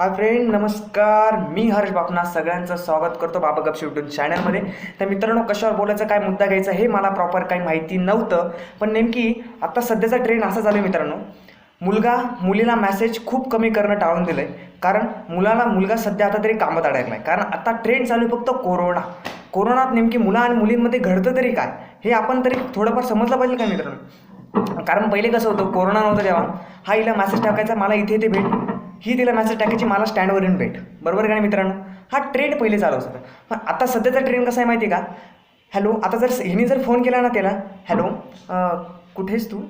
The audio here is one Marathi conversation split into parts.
हाय फ्रेंड नमस्कार. मी हर्ष बापना सगळ्यांचं स्वागत करतो बाबा गपशी युट्यूब चॅनलमध्ये तर मित्रांनो कशावर बोलायचं काय मुद्दा घ्यायचा हे मला प्रॉपर काही माहिती नव्हतं. पण नेमकी आता सध्याचा ट्रेंड असा झाला मित्रांनो. मुलगा मुलीला मेसेज खूप कमी करणं टाळून दिलं आहे कारण मुलाला मुलगा सध्या आता तरी कामात अडकला आहे कारण आता ट्रेंड चालू आहे फक्त कोरोना. कोरोनात नेमकी मुलं आणि मुलींमध्ये घडतं तरी काय? हे आपण तरी थोडंफार समजलं पाहिजे का मित्रांनो? कारण पहिले कसं होतं कोरोना नव्हतं तेव्हा. हा हिला मेसेज टाकायचा मला इथे इथे भेट. ही तिला मॅसेज टाकायची मला स्टँडवर येऊन भेट. बरोबर का नाही मित्रांनो? हा ट्रेंड पहिले चालू होता पण आता सध्याचा ट्रेंड कसा आहे माहिती आहे का? हॅलो आता जर हिने जर फोन केला ना त्याला हॅलो कुठेस तू?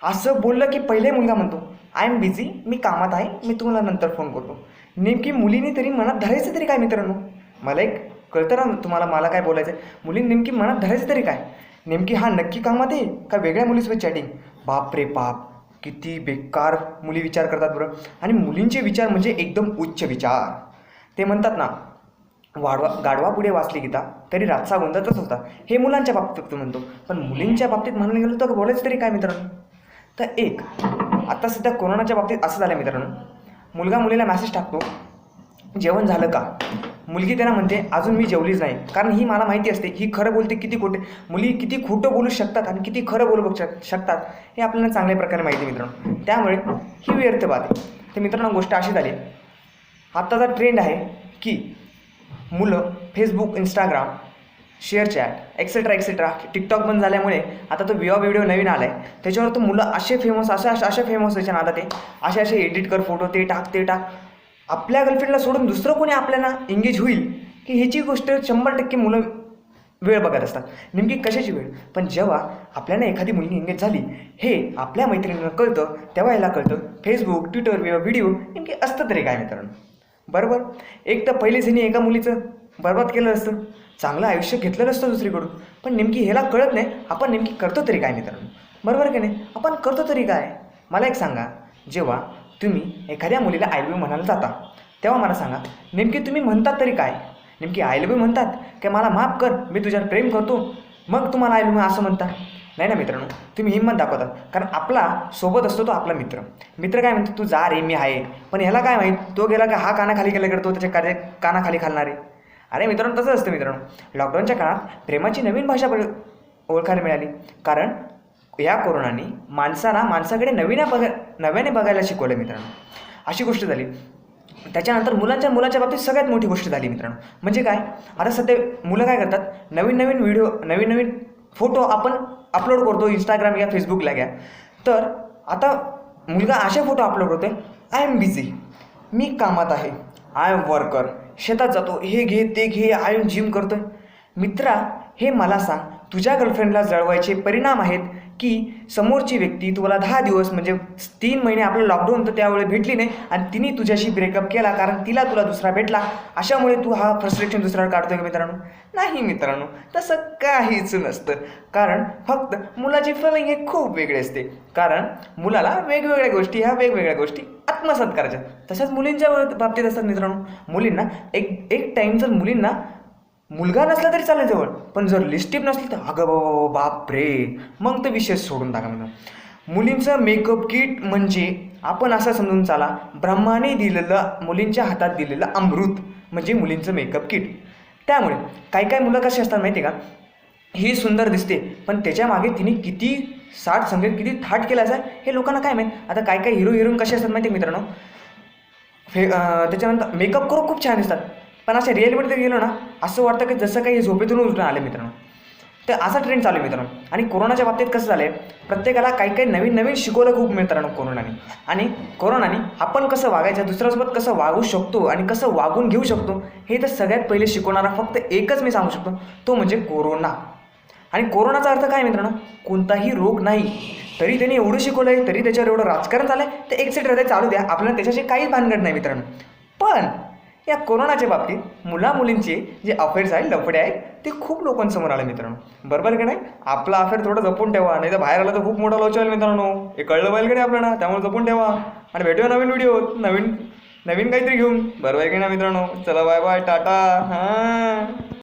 असं बोललं की पहिले मुलगा म्हणतो आय एम बिझी मी कामात आहे मी तुम्हाला नंतर फोन करतो. नेमकी मुलीने तरी मनात धरायचं तरी काय मित्रांनो? मला एक कळतं ना तुम्हाला मला काय बोलायचं आहे मुलीने नेमकी मनात धरायचं तरी काय? नेमकी हा नक्की कामात आहे का वेगळ्या मुलीसोबत चॅटिंग बाप रे बाप. किती बेकार मुली विचार करतात बरं. आणि मुलींचे विचार म्हणजे एकदम उच्च विचार. ते म्हणतात ना वाढवा गाढवा पुढे वाचली गीता तरी रातचा गोंधळच होता. हे मुलांच्या बाबतीत म्हणतो. पण मुलींच्या बाबतीत म्हणायला गेलो तर बोलायचं तरी काय मित्रांनो? तर एक आता सध्या कोरोनाच्या बाबतीत असं झालं मित्रांनो. मुलगा मुलीला मॅसेज टाकतो. जेवण झालं का? मुलगी त्यांना म्हणते अजून मी जेवलीच नाही. कारण ही मला माहिती असते ही खरं बोलते किती खोटे मुली किती खोटं बोलू शकतात आणि किती खरं बोलू शक शकतात हे आपल्याला चांगल्या प्रकारे माहिती आहे मित्रांनो. त्यामुळे ही व्यर्थ बात आहे. तर मित्रांनो गोष्ट अशी झाली आत्ताचा ट्रेंड आहे की मुलं Facebook Instagram share chat etcetera etcetera TikTok बंद झाल्यामुळे आता तो विवा व्हिडिओ नवीन आला आहे त्याच्यावर तो मुलं असे फेमस असे असे फेमस व्हायचे ना आता ते असे असे एडिट कर फोटो ते टाक ते टाक. आपल्या गर्लफ्रेंडला सोडून दुसरं कोणी आपल्याला एंगेज होईल की ह्याची गोष्ट शंभर टक्के मुलं वेळ बघत असतात. नेमकी कशाची वेळ? पण जेव्हा आपल्याला एखादी मुलगी एंगेज झाली हे आपल्या मैत्रिणींना कळतं तेव्हा याला कळतं फेसबुक ट्विटर किंवा व्हिडिओ नेमकी असतं तरी काय मित्रांनो? बरोबर? एक तर पहिलेच ह्याने एका मुलीचं बरबाद केलं असतं चांगलं आयुष्य घेतलं नसतं दुसरीकडून. पण नेमकी ह्याला कळत नाही आपण नेमकी करतो तरी काय मित्रांनो? बरोबर की नाही? आपण करतो तरी काय? मला एक सांगा जेव्हा तुम्ही एखाद्या मुलीला आय लव्ह यू म्हणायला जाता. तेव्हा मला सांगा नेमकी तुम्ही म्हणतात तरी काय? नेमकी आय लव्ह यू म्हणतात? की मला माफ कर मी तुझ्यावर प्रेम करतो? मग तुम्हाला आय लव्ह यू असं म्हणता? नाही ना मित्रांनो तुम्ही हिंमत दाखवतात. कारण आपला सोबत असतो तो आपला मित्र. मित्र काय म्हणतो तू जा रे मी आहे. पण ह्याला काय माहीत तो गेला का हा कानाखाली गेला करतो त्याच्या कार्य कानाखाली खालणारे अरे मित्रांनो तसंच असतं मित्रांनो. लॉकडाऊनच्या काळात प्रेमाची नवीन भाषा ओळखायला मिळाली. कारण या कोरोनाने माणसाला माणसाकडे नवीन बघा नव्याने बघायला शिकवलं मित्रांनो. अशी गोष्ट झाली. त्याच्यानंतर मुलांच्या मुलाच्या बाबतीत सगळ्यात मोठी गोष्ट झाली मित्रांनो. म्हणजे काय? आता सध्या मुलं काय करतात? नवीन नवीन व्हिडिओ नवीन नवीन फोटो आपण अपलोड करतो. इंस्टाग्राम या फेसबुकला घ्या. तर आता मुलगा असे फोटो अपलोड करतो आय एम बिझी मी कामात आहे. आय एम वर्कर शेतात जातो. हे घे ते घे. आय एम जिम करतोय. मित्रा हे मला सांग. तुझ्या गर्लफ्रेंडला जळवायचे परिणाम आहेत. की समोरची व्यक्ती तुला दहा दिवस म्हणजे तीन महिने आपलं लॉकडाऊन तर त्यावेळी भेटली नाही आणि तिने तुझ्याशी ब्रेकअप केला कारण तिला तुला दुसरा भेटला. अशामुळे तू हा फ्रस्ट्रेशन दुसऱ्यावर काढतोय का मित्रांनो? नाही मित्रांनो तसं काहीच नसतं. कारण फक्त मुलाची फलिंग हे खूप वेगळी असते. कारण मुलाला वेगवेगळ्या गोष्टी ह्या वेगवेगळ्या गोष्टी आत्मसात करायच्या. तशाच मुलींच्या बाबतीत असतात मित्रांनो. मुलींना एक एक टाईम जर मुलींना मुलगा नसला तरी चालेल जवळ पण जर लिस्टिप नसली तर अगं बाबा बाप रे मग तर विषय सोडून टाका म्हणून मुलींचं मेकअप किट म्हणजे आपण असं समजून चाला ब्रह्माने दिलेलं मुलींच्या हातात दिलेलं अमृत म्हणजे मुलींचं मेकअप किट त्यामुळे काही काही मुलं कशी असतात माहिती आहे का? ही सुंदर दिसते पण त्याच्यामागे तिने किती साठ संगीत किती थाट केला आहे हे लोकांना काय माहीत? आता काय काय हिरो हिरोईन कसे असतात माहिती आहे मित्रांनो? फे त्याच्यानंतर मेकअप करून खूप छान दिसतात. पण अशा रिअलमध्ये गेलो ना असं वाटतं की जसं काही झोपेतून उठून आले मित्रांनो. तर असा ट्रेंड चालू आहे मित्रांनो. आणि कोरोनाच्या बाबतीत कसं झालं आहे प्रत्येकाला काही काही नवीन नवीन शिकवलं खूप मित्रांनो कोरोनाने. आणि कोरोनाने आपण कसं वागायचं दुसऱ्यासोबत कसं वागू शकतो आणि कसं वागून घेऊ शकतो हे तर सगळ्यात पहिले शिकवणारा फक्त एकच मी सांगू शकतो तो म्हणजे कोरोना. आणि कोरोनाचा अर्थ काय मित्रांनो कोणताही रोग नाही. तरी त्यांनी एवढं शिकवलं आहे तरी त्याच्यावर एवढं राजकारण झालं आहे तर एक्सेट्रा ते चालू द्या आपल्याला त्याच्याशी काही भानगड नाही मित्रांनो. पण या कोरोनाच्या बाबतीत मुला मुलींचे जे अफेअर्स आहेत लफडे आहेत ते खूप लोकांसमोर आले मित्रांनो. बरोबर की नाही? आपला अफेअर थोडं जपून ठेवा. नाही तर बाहेर आला तर खूप मोठा लॉच होईल मित्रांनो. हे कळलं पाहिजे की नाही आपल्याला? त्यामुळे जपून ठेवा. आणि भेटूया नवीन व्हिडिओ नवीन नवीन काहीतरी घेऊन. बरोबर की नाही मित्रांनो? चला बाय बाय टाटा. हां.